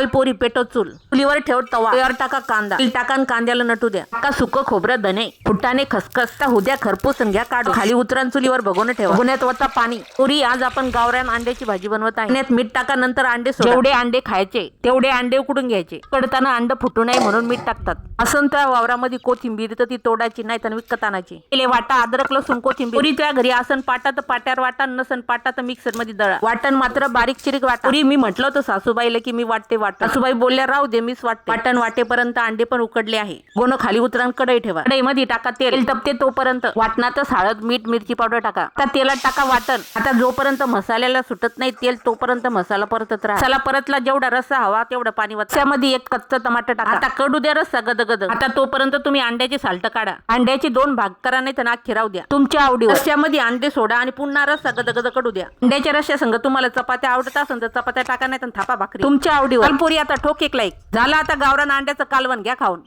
काल पोरी पेटो चूल. चुलीवर ठेव तवा. त्यावर टाका कांदा. तेल टाकान कांद्याला नटू द्या. का सुक खोबरं धने फुटाने खसखस? त्या हुद्या खरपूस घ्या काढू खाली उतरान चुलीवर भगवून ठेवा. भगुण्यात वता पाणी. पुरी आज आपण गावरान अंड्याची भाजी बनवत आहे. मीठ टाका नंतर अंडे जेवढे अंडे खायचे तेवढे अंडे उकडून घ्यायचे. कडताना अंड फुटू नये म्हणून मीठ टाकतात. असं त्या वावरामध्ये कोथिंबीर तर ती तोडायची नाही तर विकत आणायची. वाटा अद्रक लसूण कोथिंबीर. पुरी त्या घरी असन पाटा तर पाट्यावर वाटा नसन पाटा तर मिक्सरमध्ये दळा. वाटण मात्र बारीक चिरीक वाटा. पुरी मी म्हटलं होतं सासूबाईला की मी वाटते वाटत सासूबाई बोलल्या राहू दे मीच वाटते. वाटण वाटेपर्यंत अंडे पण उकडले आहे. गोनं खाली उतरान कढई ठेवा. कढईमध्ये टाका तेल. तपते तोपर्यंत. वाटणातच हळद मीठ मिरची पावडर टाका. आता तेलात टाका वाटण. आता जोपर्यंत मसाल्याला सुटत नाही तेल तोपर्यंत मसाला परतत राहा. मसाला परतला जेवढा रस्सा हवा तेवढं पाणी त्यामध्ये एक कच्चं टमाटर टाका. आता कडू द्या रस्सा गदगद. आता तोपर्यंत तुम्ही अंड्याची साल्ट काढा. अंड्याची दोन भाग करा नाही तर नाक राहू द्या. तुमच्या आवडीवर. रस्स्यामध्ये अंडे सोडा आणि पुन्हा रस्सा गदगद कडू द्या. अंड्याच्या रस्स्या संग तुम्हाला चपात्या आवडत असेल तर चपात्या टाका नाही तर थापा भाकरी. तुमच्या आवडीवर. पुरी आता ठोक एक. लाईक झाला आता गावरान अंड्याचं कालवण घ्या खाऊन.